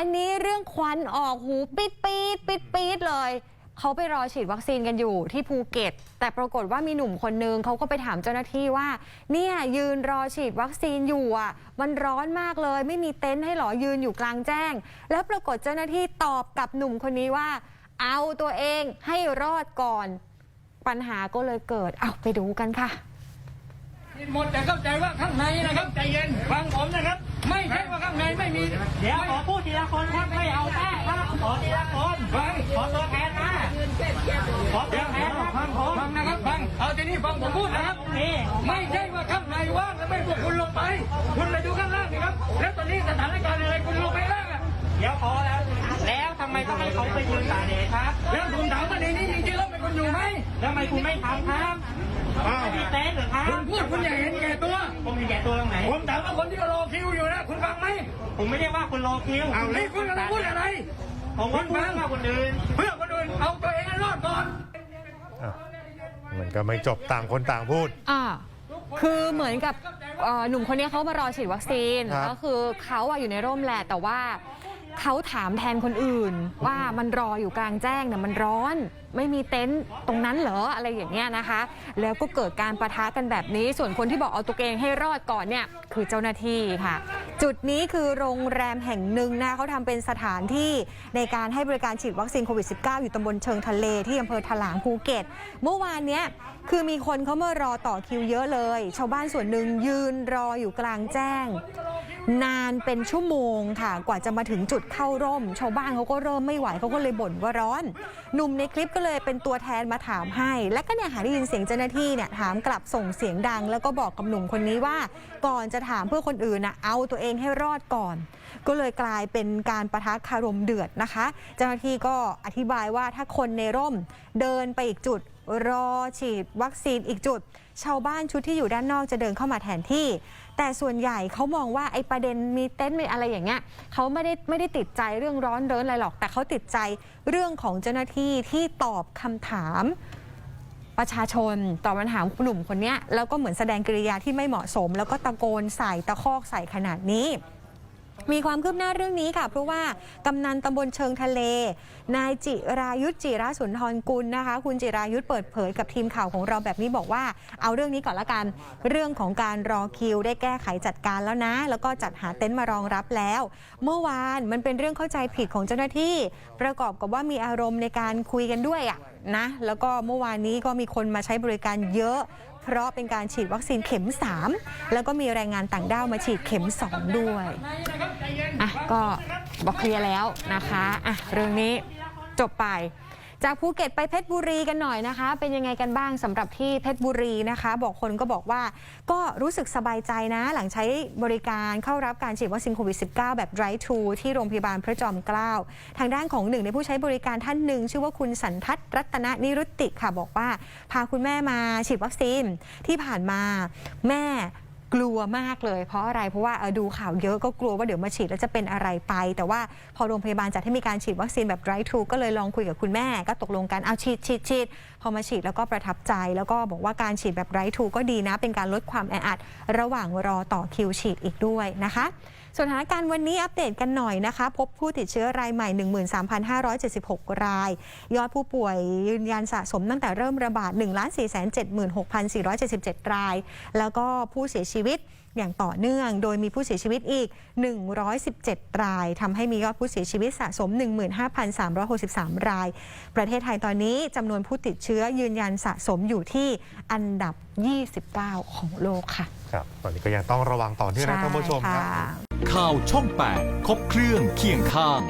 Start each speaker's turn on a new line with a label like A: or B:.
A: อันนี้เรื่องควันออกหูปิดปีดปิดปีดเลย เขาไปรอฉีดวัคซีนกันอยู่ที่ภูเก็ต แต่ปรากฏว่ามีหนุ่มคนนึงเขาก็ไปถามเจ้าหน้าที่ว่า เนี่ยยืนรอฉีดวัคซีนอยู่อะ มันร้อนมากเลย ไม่มีเต็นท์ให้หรอยืนอยู่กลางแจ้ง แล้วปรากฏเจ้าหน้าที่ตอบกับหนุ่มคนนี้ว่า เอาตัวเองให้รอดก่อน ปัญหาก็เลยเกิดเอาไปดูกันค่ะ
B: หมดแต่เข้าใจว่าข้างในนะครับใจเย็นฟังผมนะครับ ไม่ใช่ว่าข้างในไม่มี
C: เดี๋ยวขอพูดทีละคนครับไม่เอาแม่ครับขอทีละคน
B: ฟัง
C: ขอตัวแทนมาขอตั
B: เดี๋
C: ว
B: ยว
C: แทนมาฟังผม
B: ฟังนะครับฟังเอาทีนี้ฟังผมพูดนะครับ
C: นี่
B: ไม่ใช่ว่าข้างในว่างแล้วไม่พวกคุณลงไป คุณไปดูข้างล่างสิครับ แล้วตอนนี้สถานการณ์อะไรคุณลงไปล่างอะ
C: เดี๋ยวพอแล้ว แล้วทำไมต้องให้เขาไปยืนตากแดดครับ
B: แล้วผมถามว่าในนี้จริงๆแล้วเป็นคนอยู่ไหม
C: แล้วทำไมคุณไม่ทำครับ
B: อ้าว
C: ไม่มีเต็นท์เหรอครับ
B: คุณพูดคุณอย่าเห็นแก่ตัว
C: ผมมีแก่ตัวตรงไหน
B: ผมถามว่าคนที่รอคิวอยู่นะคุณฟังไหม
C: ผมไม่ได้ว่าคุณรอคิว
B: เอาเลยคุณกำลังพูดอะไร
C: ผมว่าคุณว่าคนอื่น
B: เพื่อคนอื่นเอาตัวเองให้รอดก่อน
D: อะมันก็ไม่จบต่างคนต่างพูด
A: อ่าคือเหมือนกับเอ่อหนุ่มคนนี้เขามารอฉีดวัคซีน
D: ครับ
A: ก็คือเขาอะอยู่ในร่มแหละแต่ว่าเขาถามแทนคนอื่น ว่ามันรออยู่กลางแจ้งเนี่ยมันร้อนไม่มีเต็นท์ตรงนั้นเหรออะไรอย่างเงี้ยนะคะ แล้วก็เกิดการประทะกันแบบนี้ ส่วนคนที่บอกเอาตัวเองให้รอดก่อนเนี่ยคือเจ้าหน้าที่ค่ะ จุดนี้คือโรงแรมแห่งหนึ่งนะเขาทำเป็นสถานที่ในการให้บริการฉีดวัคซีนโควิด -19 อยู่ตำบลเชิงทะเลที่อำเภอถลางภูเก็ต เมื่อวานเนี้ยคือมีคนเขามารอต่อคิวเยอะเลย ชาวบ้านส่วนหนึ่งยืนรออยู่กลางแจ้ง นานเป็นชั่วโมงค่ะ กว่าจะมาถึงจุดเข้าร่ม ชาวบ้านเขาก็เริ่มไม่ไหวเขาก็เลยบ่นว่าร้อนหนุ่มในคลิปก็เลยเป็นตัวแทนมาถามให้ และก็เนี่ยหาได้ยินเสียงเจ้าหน้าที่เนี่ยถามกลับส่งเสียงดัง แล้วก็บอกกับหนุ่มคนนี้ว่า ก่อนจะถามเพื่อคนอื่นนะเอาตัวเองให้รอดก่อน ก็เลยกลายเป็นการประทะคารมเดือดนะคะ เจ้าหน้าที่ก็อธิบายว่าถ้าคนในร่มเดินไปอีกจุด รอฉีดวัคซีนอีกจุด ชาวบ้านชุดที่อยู่ด้านนอกจะเดินเข้ามาแทนที่ แต่ส่วนใหญ่เขามองว่าไอ้ประเด็นมีเต็นท์มีอะไรอย่างเงี้ยเขาไม่ได้ไม่ได้ติดใจเรื่องร้อนเรินอะไรหรอก แต่เขาติดใจเรื่องของเจ้าหน้าที่ที่ตอบคำถามประชาชนตอบปัญหาหนุ่มคนเนี้ยแล้วก็เหมือนแสดงกริยาที่ไม่เหมาะสม แล้วก็ตะโกนใส่ตะคอกใส่ขนาดนี้ มีความคืบหน้าเรื่องนี้ค่ะ เพราะว่ากำนันตำบลเชิงทะเล นายจิรายุทธจิราสุนทรกุลนะคะ คุณจิรายุทธเปิดเผยกับทีมข่าวของเราแบบนี้บอกว่า เอาเรื่องนี้ก่อนละกัน เรื่องของการรอคิวได้แก้ไขจัดการแล้วนะ แล้วก็จัดหาเต็นท์มารองรับแล้ว เมื่อวานมันเป็นเรื่องเข้าใจผิดของเจ้าหน้าที่ ประกอบกับว่ามีอารมณ์ในการคุยกันด้วยอะนะ แล้วก็เมื่อวานนี้ก็มีคนมาใช้บริการเยอะ เพราะเป็นการฉีดวัคซีนเข็ม 3 แล้วก็มีแรงงานต่างด้าวมาฉีดเข็ม 2 ด้วยอะก็บอกเคลียร์แล้วนะคะอะเรื่องนี้จบไป จากภูเก็ตไปเพชรบุรีกันหน่อยนะคะ เป็นยังไงกันบ้างสำหรับที่เพชรบุรีนะคะ บอกคนก็บอกว่าก็รู้สึกสบายใจนะ หลังใช้บริการเข้ารับการฉีดวัคซีนโควิด -19 แบบ drive to ที่โรงพยาบาลพระจอมเกล้าทางด้านของหนึ่งในผู้ใช้บริการท่านหนึ่ง ชื่อว่าคุณสันทัศน์รัตนนิรุตติค่ะ บอกว่า พาคุณแม่มาฉีดวัคซีนที่ผ่านมาแม่ กลัวมากเลยเพราะอะไรเพราะว่าดูข่าวเยอะก็กลัวว่าเดี๋ยวมาฉีดแล้วจะเป็นอะไรไป แต่ว่าพอโรงพยาบาลจัดให้มีการฉีดวัคซีนแบบ drive thru ก็เลยลองคุยกับคุณแม่ก็ตกลงกันเอาฉีดฉีดฉีดพอมาฉีดแล้วก็ประทับใจ แล้วก็บอกว่าการฉีดแบบ drive thru ก็ดีนะ เป็นการลดความแออัดระหว่างรอต่อคิวฉีดอีกด้วยนะคะสถานการณ์วันนี้อัปเดตกันหน่อยนะคะ พบผู้ติดเชื้อรายใหม่ 13,576 ราย ยอดผู้ป่วยยืนยันสะสมตั้งแต่เริ่มระบาด1,476,477 ราย แล้วก็ผู้เสียชีวิตอย่างต่อเนื่อง โดยมีผู้เสียชีวิตอีก 117 รายทำให้มียอดผู้เสียชีวิตสะสม 15,363 ราย ประเทศไทยตอนนี้จำนวนผู้ติดเชื้อยืนยันสะสมอยู่ที่อันดับ 29 ของโลกค่ะ
D: ครับ ตอนนี้ก็ยังต้องระวังต่อเนื่องนะท่านผู้ชมครับ
A: ใค่ะ
E: ข่าวช่อง 8 ครบเครื่องเคียงข้าง